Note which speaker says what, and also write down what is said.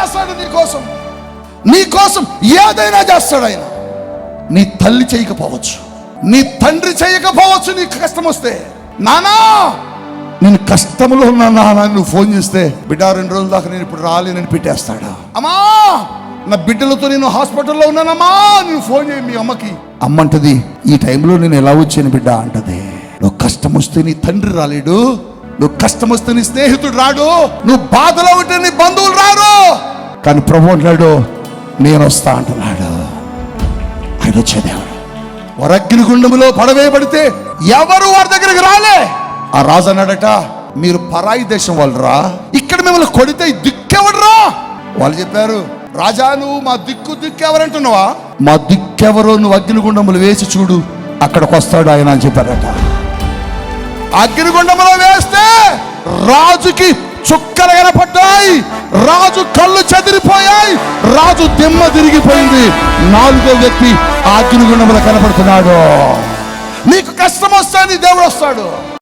Speaker 1: చేస్తాడు నీకోసం నీకోసం ఏదైనా చేస్తాడు ఆయన. నీ తల్లి చేయకపోవచ్చు. నీ తండ్రి చేయకపోవచ్చు నీకు కష్టం వస్తే. నానా నేను కష్టంలో ఉన్న నాన్న నువ్వు ఫోన్ చేస్తే బిడ్డ రెండు రోజుల దాకా నేను ఇప్పుడు రాలేనని పెట్టేస్తాడా? అమ్మా నా బిడ్డలతో నేను హాస్పిటల్లో ఉన్నానమ్మా నువ్వు ఫోన్ చేయి మీ అమ్మకి. అమ్మంటది ఈ టైంలో నేను ఎలా వచ్చాను బిడ్డ? అంటది. నువ్వు కష్టం వస్తే నీ తండ్రి రాలేడు. నువ్వు కష్టం వస్తే నీ స్నేహితుడు రాడు. నువ్వు బాధలో ఉంటే నీ బంధువులు రారు. కానీ ప్రభు అంటున్నాడు నేను వస్తా అంటున్నాడు. ఆయన వచ్చేదేవాడు వరగ్ని గుండములో పడవేయబడితే ఎవరు వారి దగ్గరికి రాలే? ఆ రాజు అన్నాడట మీరు పరాయి దేశం వాళ్ళరా. ఇక్కడ మిమ్మల్ని కొడితే దిక్కెవడరా? వాళ్ళు చెప్పారు రాజా నువ్వు మా దిక్కు దిక్కెవరంటున్నావా? మా దిక్కెవరో నువ్వు అగ్నిగుండములు వేసి చూడు అక్కడికి వస్తాడు ఆయన అని చెప్పారట. అగ్నిగుండంలో వేస్తే రాజుకి చుక్కలు రాజు దిమ్మ తిరిగిపోయింది. నాలుగో వ్యక్తి ఆ కనపడుతున్నాడు. నీకు కష్టం వస్తే దేవుడు వస్తాడు.